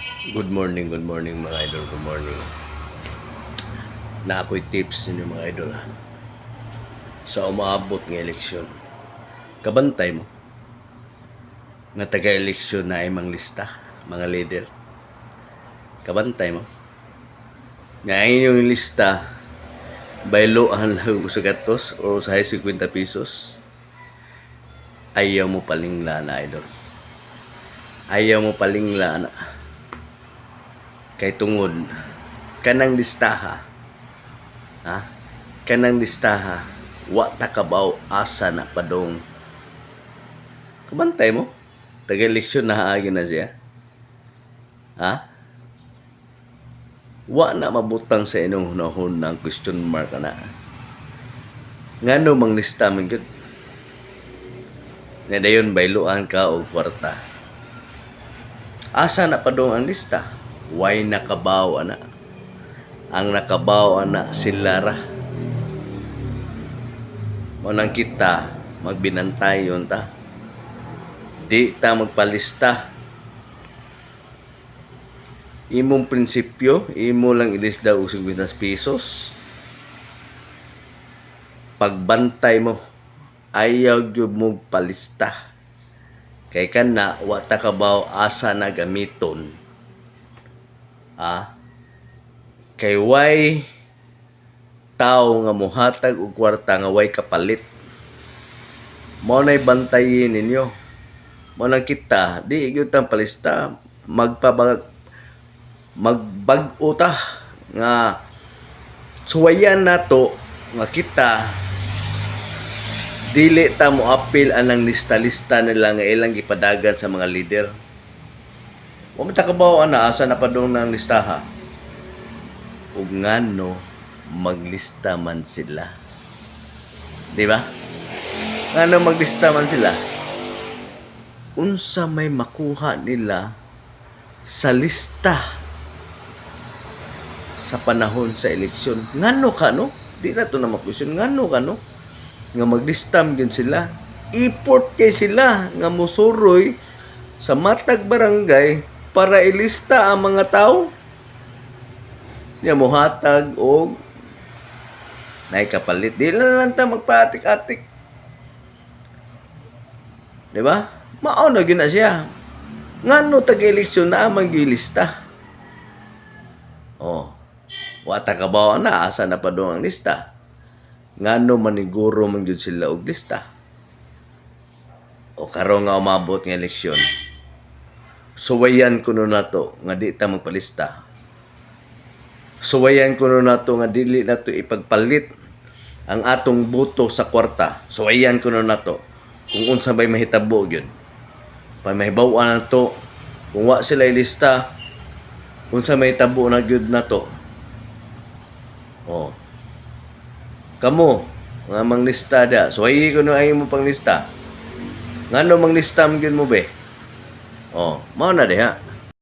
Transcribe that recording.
Good morning, good morning mga idol, good morning. Na ako'y tips ninyo mga idol ha. Sa umaabot ng eleksyon. Kabantay mo. Nga taga-eleksyon na ay mang lista, mga leader. Kabantay mo. Nga inyong lista, bayloan lang sa gatos o sa 50 pesos. Ayaw mo palingla na idol. Ayaw mo palingla na kay tungod kanang listaha. Ha? Kanang listaha wa ta kabaw asa na padong kabantay mo? Taga eleksyon na haagi na siya. Ha? Wa na mabutang sa inong hunahon ng question mark na ngano mang lista man gyud? Nga dayon bayluan ka og kwarta. Asa na padong ang lista Why nakabaw ana? Ang nakabaw ana si Lara. Munang kita magbinantay yun ta. Di ta magpalista. Imong prinsipyo, imo lang ilisda og 50 pesos. Pagbantay mo, ayaw gyud mo palista. Kay kana wa ta kabaw asa na gamiton Ah, kay way tao nga muhatag og kwarta nga way kapalit. Mao nay bantayin ninyo. Mao nang kita, di gyud tang palista magpabag magbag-o ta nga suwayan nato nga kita dili ta mo apil anang lista-lista nila nga ilang gipadagan sa mga leader. Wa man ta kabaw ana asa na padong ng listaha. Ug ngano maglista man sila. Di ba? Ngano maglista man sila? Unsa may makuha nila sa lista sa panahon sa eleksyon. Ngano ka no? Di na to na makusyon. Ngano ka no? Nga maglistam yun sila. Iport kay sila nga musuroy sa matag barangay para ilista ang mga tao. Niya muhatag og nay kapalit di na lang ta magpaatik-atik di ba? Mao na gyud na siya. Ngano tag eleksyon na amang gilista oh wata ka ba na asa na pa doon ang lista? Ngano maniguro man gyud sila og lista? O karon nga umabot nga eleksyon suwayan kuno nato nga di ta magpalista. Suwayan kuno nato nga dili nato ipagpalit ang atong boto sa kwarta. Suwayan kuno nato kung unsa may mahitabo gyud. Pa mahibaw-an nato kung wa sila ilista unsa may tabo na gyud nato? Oh. Kamo nga manglista da suwayi kuno ay mo panglista. Ngano manglista gyud mo be Oh, mao na diha.